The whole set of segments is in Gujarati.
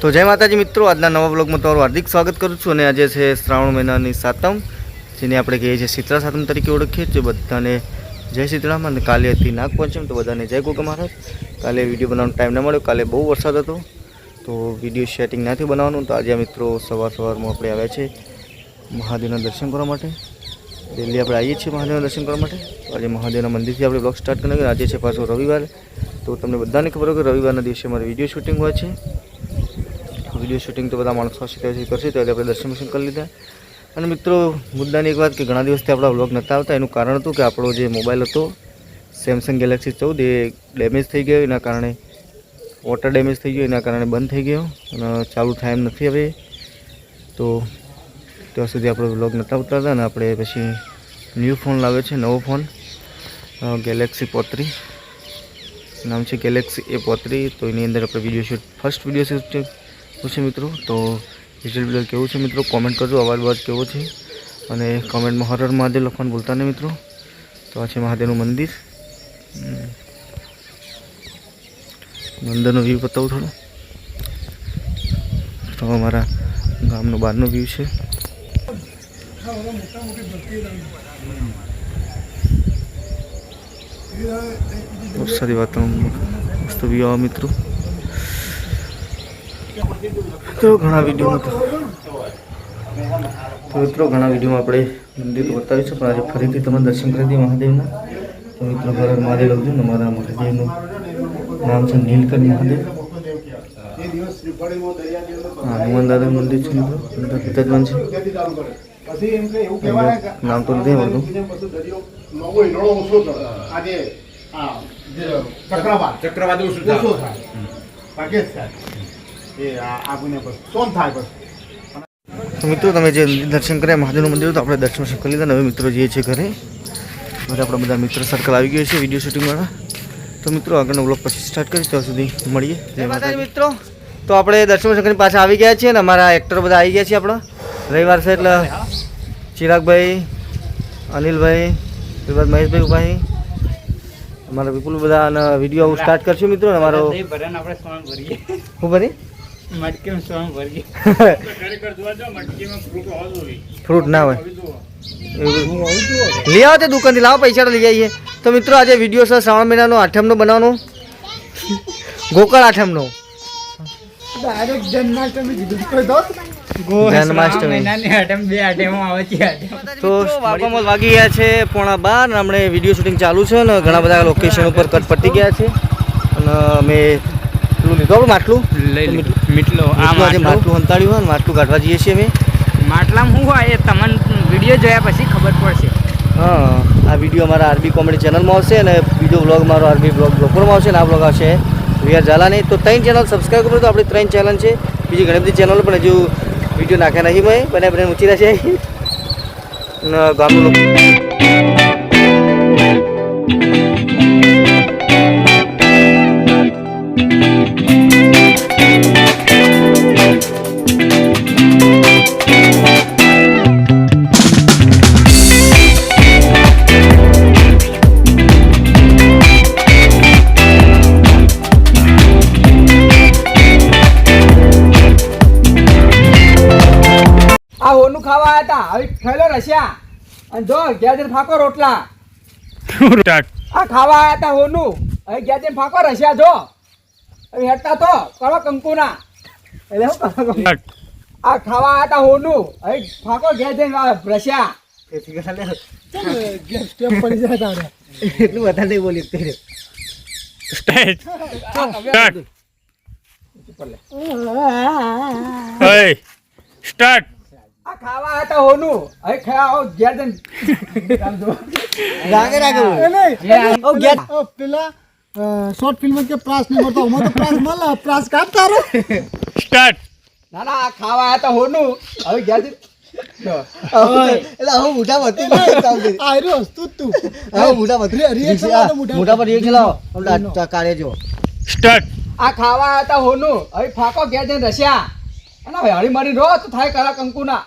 તો જય માતાજી મિત્રો, આજના નવા બ્લોગમાં તમારું હાર્દિક સ્વાગત કરું છું અને આજે છે શ્રાવણ મહિનાની સાતમ, જેને આપણે કહીએ છીએ શીતળા સાતમ તરીકે ઓળખીએ છીએ. બધાને જય શીતળામાં અને કાલે હતી નાગ પંચમ, તો બધાને જય ગોગા મહારાજ. કાલે વીડિયો બનાવવાનો ટાઈમ ન મળ્યો, કાલે બહુ વરસાદ હતો, તો વીડિયો સેટિંગ નથી બનાવવાનું. તો આજે મિત્રો સવાર સવારમાં આપણે આવ્યા છે મહાદેવના દર્શન કરવા માટે. ડેલી આપણે આવીએ છીએ મહાદેવના દર્શન કરવા માટે. આજે મહાદેવના મંદિરથી આપણે બ્લોગ સ્ટાર્ટ કરી આજે છે પાછો રવિવાર, તો તમને બધાને ખબર હોય કે રવિવારના દિવસે મારે વીડિયો શૂટિંગ હોય છે. વીડિયો શૂટિંગ તો બધા માણસો સીધા કરશે, તો આપણે દર્શન દર્શન કરી લીધા. અને મિત્રો, મુદ્દાની એક વાત કે ઘણા દિવસથી આપણા વ્લોગ નહોતા આવતા, એનું કારણ હતું કે આપણો જે મોબાઈલ હતો સેમસંગ ગેલેક્સી ચૌદ, એ ડેમેજ થઈ ગયો, એના કારણે વોટર ડેમેજ થઈ ગયો, એના કારણે બંધ થઈ ગયો, અને ચાલુ થાય એમ નથી હવે. તો ત્યાં સુધી આપણો વ્લોગ નહોતા ઉતારતા અને આપણે પછી ન્યૂ ફોન લાવ્યો છે, નવો ફોન ગેલેક્સી પોત્રી નામ છે ગેલેક્સી એ પોત્રી તો એની અંદર આપણે video shoot first video shoot છે મિત્રો? તો ડિજિટલ બિલર કેવું છે મિત્રો? કોમેન્ટ કરજો, અવાજ અવાજ કેવો છે? અને કોમેન્ટમાં હરર મહાદેવ લખવાનું ભૂલતા નહીં મિત્રો. તો આ છે મહાદેવનું મંદિર. મંદિરનો વ્યૂ બતાવું થોડો. તો અમારા ગામનો બહારનો વ્યૂ છે. બહુ સારી વાતો મસ્ત વ્યૂ આવે મિત્રો. તો ઘણા વિડીયોમાં તો તો મિત્રો ઘણા વિડીયોમાં આપણે મંદિર તો બતાવીશું પણ આજે ફરીથી તમે દર્શન કરી દઈએ મહાદેવના. તો મિત્રો ભરત મહાદેવ લખજો ને મારા મહાદેવનું નામ છે નીલકર મહાદેવ. હા હનુમાન દાદા મંદિર છે મિત્રો બધા પિતાજમાન છે. નામ તો નથી આવડતું. ચક્રવાદ ઓછું થાય. તો મિત્રો તમે જે દર્શન કર્યા મહાદેવનું મંદિર તો આપણે દર્શન કરી લીધા. ને હવે મિત્રો જઈએ છીએ ઘરે ઘરે આપણા બધા મિત્ર સર્કલ આવી ગયો છે વીડિયો શૂટિંગવાળા તો મિત્રો આગળનો બ્લોગ પછી સ્ટાર્ટ કરીશ. ત્યાં સુધી મળીએ. મિત્રો. તો આપણે દર્શન શંકરની પાસે પાછા આવી ગયા છીએ ને અમારા એક્ટર બધા આવી ગયા છે આપણા. રવિવાર છે એટલે ચિરાગભાઈ અનિલભાઈ ત્યારબાદ મહેશભાઈ ઉભાઈ અમારા વિપુલ બધા અને વીડિયો સ્ટાર્ટ કરશું મિત્રો અમારો શું ભરી મટકીમાં ફ્રૂટ ના હોય. લઈ આવો તે દુકાનથી લાવો પૈસા લઈ જઈએ તો મિત્રો આજે વીડિયો છે શ્રાવણ મહિનાનો આઠમનો બનાવવાનો. ગોકળ આઠમનો. વાગી ગયા છે પોણા બાર હમણે વીડિયો શૂટિંગ ચાલુ છે ને ઘણા બધા લોકેશન ઉપર કટ પટી ગયા છે. અને અમે લીધું આપણું માટલું. લઈ મીઠું. મીટલો આ માટલું. હંતાડ્યું હોય ને માટલું કાઢવા જઈએ છીએ અમે. માટલામાં શું હોય એ તમને વીડિયો જોયા પછી ખબર પડશે. હા આ વીડિયો અમારા આરબી કોમેડી ચેનલમાં આવશે અને બીજો વ્લોગ મારો આરબી બ્લોગ બપોરમાં આવશે અને આ બ્લોગ આવશે. વીઆર ઝાલાની તો ત્રણ ચેનલ સબસ્ક્રાઈબ કરો તો આપણી ત્રણ ચેનલ છે. બીજી ઘણી બધી ચેનલો પણ હજુ વીડિયો નાખ્યા નહીં મેં બને બને ઊંચી રહેશે. ગામનું ખાવા આવ્યા હતા હવે થયેલો રસ્યા. અને જો ઘેર ફાકો રોટલા. આ ખાવા આવ્યા હતા હોનું હવે જઈને ફાકો રસ્યા જો. હવે હેઠતા તો કરો કંકુના. એટલે શું કરો આ ખાવા આવ્યા હતા હોનું હવે ફાકો ઘેર રશિયા રસ્યા. એટલું વધારે નહીં બોલી શકते સ્ટાર્ટ. આ ખાવા હતા હોનું. હવે ખાવા ઘેર જઈને. આમ જો. રાગે રાગે ઓ ગયા પેલા શોર્ટ ફિલ્મ કે પ્રાસ નહીં મળતો. અમારે તો પ્રાસ મળે. પ્રાસ કાઢતા રહો સ્ટાર્ટ. ના ના આ ખાવા હતા હોનું. હવે ઘેર એટલે હું મોટા વધી તું તું. હવે મોટા વધી વાળો મોટા મોટા પર રિએક્શન લાવો. કાઢે જો. સ્ટાર્ટ. આ ખાવા હતા હોનું. હવે ફાકો ઘેર જઈને રસ્યા. અને હવે હળી મારી રો તો થાય. કરા કંકુના.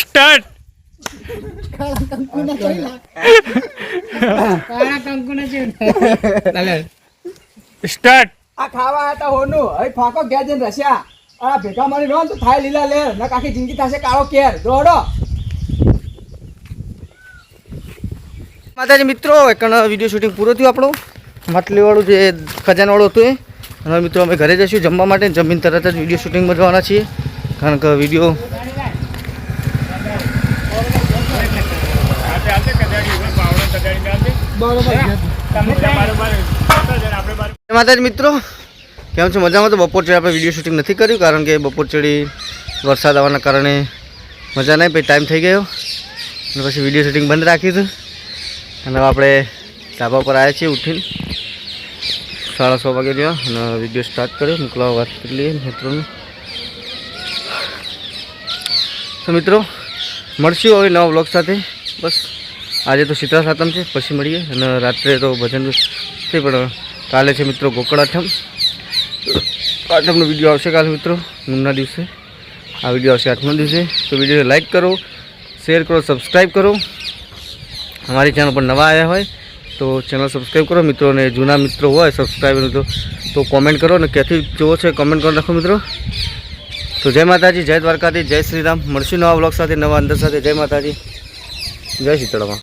સ્ટાર્ટ. કાળા કંકુના સ્ટાર્ટ. આ ખાવા હતા હોનું. હવે ફાકો ગયા જઈને રસ્યા. આ ભેગા મારી રહો ને તો થાય લીલા લેર. ન આખી જિંદગી થશે કાળો કેર. દોડો માતાજી મિત્રો એક વીડિયો શૂટિંગ પૂરો થયું આપણું. માટલીવાળું જે ખજાનવાળું હતું એ. અને મિત્રો અમે ઘરે જઈશું જમવા માટે. જમીન તરત જ વીડિયો શૂટિંગમાં જવાના છીએ. કારણ કે વીડિયો માતાજી, મિત્રો, કેમ છો? મજામાં તો? બપોર ચડી આપણે વીડિયો શૂટિંગ નથી કર્યું કારણ કે બપોર ચડી વરસાદ આવવાના કારણે મજા નહીં પછી ટાઈમ થઈ ગયો. અને પછી વીડિયો શૂટિંગ બંધ રાખી હતું અને આપણે ધાબા પર આવ્યા છીએ ઉઠીને. સાડા છ વાગે રહ્યા અને વીડિયો સ્ટાર્ટ કર્યો. મોકલાવા વાત કરી લઈએ મિત્રોને. તો મિત્રો, મળશું હવે નવા બ્લોગ સાથે. બસ, આજે તો શીતળા સાતમ છે, પછી મળીએ. અને રાત્રે તો ભજન છે, પણ કાલે છે મિત્રો ગોકળાઠમ. આઠમનો વીડિયો આવશે કાલે મિત્રો નૂમના દિવસે. આ વીડિયો આવશે આઠમા દિવસે. તો વિડીયોને લાઈક કરો, શેર કરો સબસ્ક્રાઈબ કરો. અમારી ચેનલ પર નવા આવ્યા હોય તો ચેનલ સબસ્ક્રાઈબ કરો મિત્રો અને જૂના મિત્રો હોય સબસ્ક્રાઈબર તો તો કોમેન્ટ કરો ને ક્યાંથી જોવો છે કોમેન્ટ કરી નાખો મિત્રો. તો જય માતાજી, જય દ્વારકાથી જય શ્રી રામ મળશું નવા બ્લોગ સાથે, નવા અંદર સાથે. જય માતાજી. જય શીતળામાં.